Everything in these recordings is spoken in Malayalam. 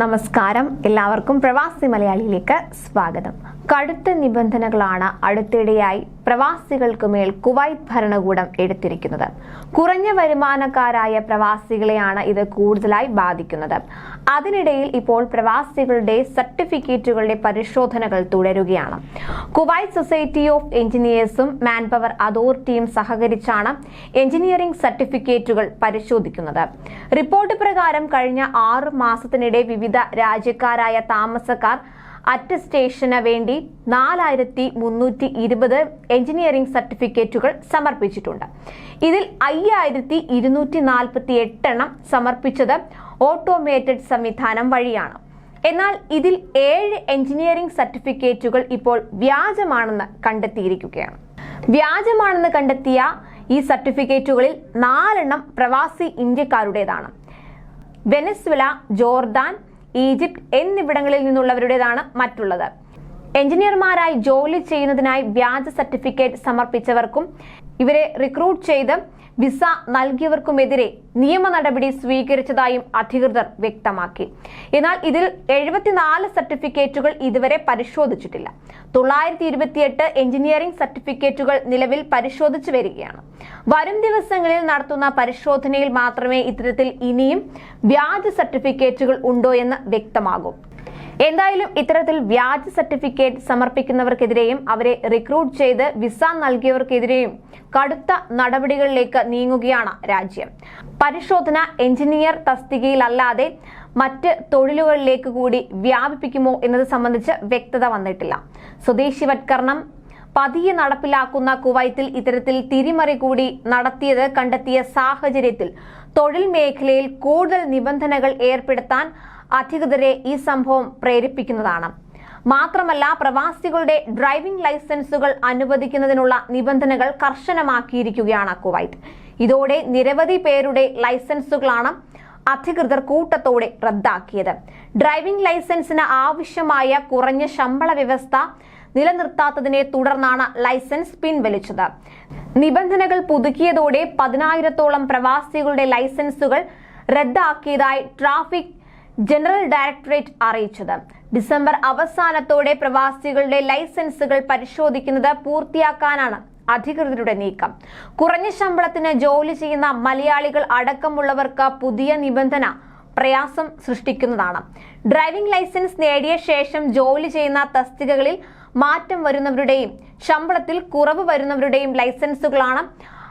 നമസ്കാരം. എല്ലാവർക്കും പ്രവാസി മലയാളിയിലേക്ക് സ്വാഗതം. കടുത്ത നിബന്ധനകളാണ് അടുത്തിടെയായി പ്രവാസികൾക്ക് മേൽ കുവൈത്ത് ഭരണകൂടം എടുത്തിരിക്കുന്നത്. കുറഞ്ഞ വരുമാനക്കാരായ പ്രവാസികളെയാണ് ഇത് കൂടുതലായി ബാധിക്കുന്നത്. അതിനിടയിൽ ഇപ്പോൾ പ്രവാസികളുടെ സർട്ടിഫിക്കറ്റുകളുടെ പരിശോധനകൾ തുടരുകയാണ്. കുവൈറ്റ് സൊസൈറ്റി ഓഫ് എഞ്ചിനീയേഴ്സും മാൻ പവർ അതോറിറ്റിയും സഹകരിച്ചാണ് എഞ്ചിനീയറിംഗ് സർട്ടിഫിക്കറ്റുകൾ പരിശോധിക്കുന്നത്. റിപ്പോർട്ട് പ്രകാരം കഴിഞ്ഞ ആറ് മാസത്തിനിടെ വിവിധ രാജ്യക്കാരായ താമസക്കാർ അറ്റസ്റ്റേഷന് വേണ്ടി നാലായിരത്തി മുന്നൂറ്റി ഇരുപത് എഞ്ചിനീയറിംഗ് സർട്ടിഫിക്കറ്റുകൾ സമർപ്പിച്ചിട്ടുണ്ട്. ഇതിൽ അയ്യായിരത്തി ഇരുന്നൂറ്റി നാൽപ്പത്തി എട്ടെണ്ണം സമർപ്പിച്ചത് ഓട്ടോമേറ്റഡ് സംവിധാനം വഴിയാണ്. എന്നാൽ ഇതിൽ ഏഴ് എഞ്ചിനീയറിംഗ് സർട്ടിഫിക്കറ്റുകൾ ഇപ്പോൾ വ്യാജമാണെന്ന് കണ്ടെത്തിയിരിക്കുകയാണ്. വ്യാജമാണെന്ന് കണ്ടെത്തിയ ഈ സർട്ടിഫിക്കറ്റുകളിൽ നാലെണ്ണം പ്രവാസി ഇന്ത്യക്കാരുടേതാണ്. വെനസ്വല ജോർദാൻ ഈജിപ്ത് എന്നിവിടങ്ങളിൽ നിന്നുള്ളവരുടേതാണ് മറ്റുള്ളത്. എഞ്ചിനീയർമാരായി ജോലി ചെയ്യുന്നതിനായി വ്യാജ സർട്ടിഫിക്കറ്റ് സമർപ്പിച്ചവർക്കും ഇവരെ റിക്രൂട്ട് ചെയ്ത് വിസ നൽകിയവർക്കുമെതിരെ നിയമ നടപടി സ്വീകരിച്ചതായും അധികൃതർ വ്യക്തമാക്കി. എന്നാൽ ഇതിൽ എഴുപത്തിനാല് സർട്ടിഫിക്കറ്റുകൾ ഇതുവരെ പരിശോധിച്ചിട്ടില്ല. തൊള്ളായിരത്തി ഇരുപത്തിയെട്ട് എഞ്ചിനീയറിംഗ് സർട്ടിഫിക്കറ്റുകൾ നിലവിൽ പരിശോധിച്ചു വരികയാണ്. വരും ദിവസങ്ങളിൽ നടത്തുന്ന പരിശോധനയിൽ മാത്രമേ ഇത്തരത്തിൽ ഇനിയും വ്യാജ സർട്ടിഫിക്കറ്റുകൾ ഉണ്ടോ എന്ന് വ്യക്തമാകൂ. എന്തായാലും ഇത്തരത്തിൽ വ്യാജ സർട്ടിഫിക്കറ്റ് സമർപ്പിക്കുന്നവർക്കെതിരെയും അവരെ റിക്രൂട്ട് ചെയ്ത് വിസ നൽകിയവർക്കെതിരെയും കടുത്ത നടപടികളിലേക്ക് നീങ്ങുകയാണ് രാജ്യം. പരിശോധന എഞ്ചിനീയർ തസ്തികയിലല്ലാതെ മറ്റ് തൊഴിലുകളിലേക്ക് കൂടി വ്യാപിപ്പിക്കുമോ എന്നത് സംബന്ധിച്ച് വ്യക്തത വന്നിട്ടില്ല. സ്വദേശിവത്കരണം പതിയെ നടപ്പിലാക്കുന്ന കുവൈത്തിൽ ഇത്തരത്തിൽ തിരിമറി കൂടി നടത്തിയത് കണ്ടെത്തിയ സാഹചര്യത്തിൽ തൊഴിൽ മേഖലയിൽ കൂടുതൽ നിബന്ധനകൾ ഏർപ്പെടുത്താൻ അധികൃതരെ ഈ സംഭവം പ്രേരിപ്പിക്കുന്നതാണ്. മാത്രമല്ല പ്രവാസികളുടെ ഡ്രൈവിംഗ് ലൈസൻസുകൾ അനുവദിക്കുന്നതിനുള്ള നിബന്ധനകൾ കർശനമാക്കിയിരിക്കുകയാണ് കുവൈറ്റ്. ഇതോടെ നിരവധി പേരുടെ ലൈസൻസുകളാണ് അധികൃതർ കൂട്ടത്തോടെ റദ്ദാക്കിയത്. ഡ്രൈവിംഗ് ലൈസൻസിന് ആവശ്യമായ കുറഞ്ഞ ശമ്പള വ്യവസ്ഥ നിലനിർത്താത്തതിനെ തുടർന്നാണ് ലൈസൻസ് പിൻവലിച്ചത്. നിബന്ധനകൾ പുതുക്കിയതോടെ പതിനായിരത്തോളം പ്രവാസികളുടെ ലൈസൻസുകൾ റദ്ദാക്കിയതായി ട്രാഫിക് ജനറൽ ഡയറക്ടറേറ്റ് അറിയിച്ചത്. ഡിസംബർ അവസാനത്തോടെ പ്രവാസികളുടെ ലൈസൻസുകൾ പരിശോധിക്കുന്നത് പൂർത്തിയാക്കാനാണ് അധികൃതരുടെ നീക്കം. കുറഞ്ഞ ശമ്പളത്തിന് ജോലി ചെയ്യുന്ന മലയാളികൾ അടക്കമുള്ളവർക്ക് പുതിയ നിബന്ധന പ്രയാസം സൃഷ്ടിക്കുന്നതാണ്. ഡ്രൈവിംഗ് ലൈസൻസ് നേടിയ ശേഷം ജോലി ചെയ്യുന്ന തസ്തികകളിൽ മാറ്റം വരുന്നവരുടെയും ശമ്പളത്തിൽ കുറവ് വരുന്നവരുടെയും ലൈസൻസുകളാണ്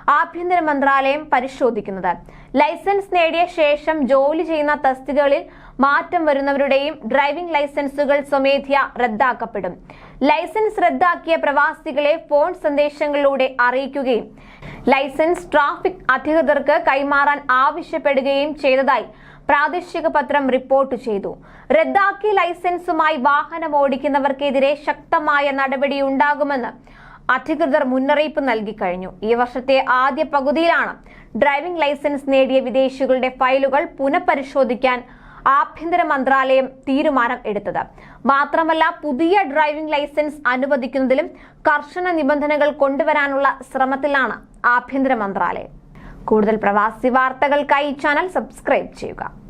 ആഭ്യന്തര മന്ത്രാലയം പരിശോധിക്കുന്നത്. ലൈസൻസ് നേടിയ ശേഷം ജോലി ചെയ്യുന്ന തസ്തികകളിൽ മാറ്റം വരുന്നവരുടെയും ഡ്രൈവിംഗ് ലൈസൻസുകൾ സ്വമേധ്യ റദ്ദാക്കപ്പെടും. ലൈസൻസ് റദ്ദാക്കിയ പ്രവാസികളെ ഫോൺ സന്ദേശങ്ങളിലൂടെ അറിയിക്കുകയും ലൈസൻസ് ട്രാഫിക് അധികൃതർക്ക് കൈമാറാൻ ആവശ്യപ്പെടുകയും ചെയ്തതായി പ്രാദേശിക പത്രം റിപ്പോർട്ട് ചെയ്തു. റദ്ദാക്കിയ ലൈസൻസുമായി വാഹനം ഓടിക്കുന്നവർക്കെതിരെ ശക്തമായ നടപടിയുണ്ടാകുമെന്ന് അധികൃതർ മുന്നറിയിപ്പ് നൽകി കഴിഞ്ഞു. ഈ വർഷത്തെ ആദ്യ പകുതിയിലാണ് ഡ്രൈവിംഗ് ലൈസൻസ് നേടിയ വിദേശികളുടെ ഫയലുകൾ പുനഃപരിശോധിക്കാൻ ആഭ്യന്തര മന്ത്രാലയം തീരുമാനം എടുത്തത്. മാത്രമല്ല പുതിയ ഡ്രൈവിംഗ് ലൈസൻസ് അനുവദിക്കുന്നതിലും കർശന നിബന്ധനകൾ കൊണ്ടുവരാനുള്ള ശ്രമത്തിലാണ് ആഭ്യന്തര മന്ത്രാലയം. കൂടുതൽ പ്രവാസി വാർത്തകൾക്കായി ചാനൽ സബ്സ്ക്രൈബ് ചെയ്യുക.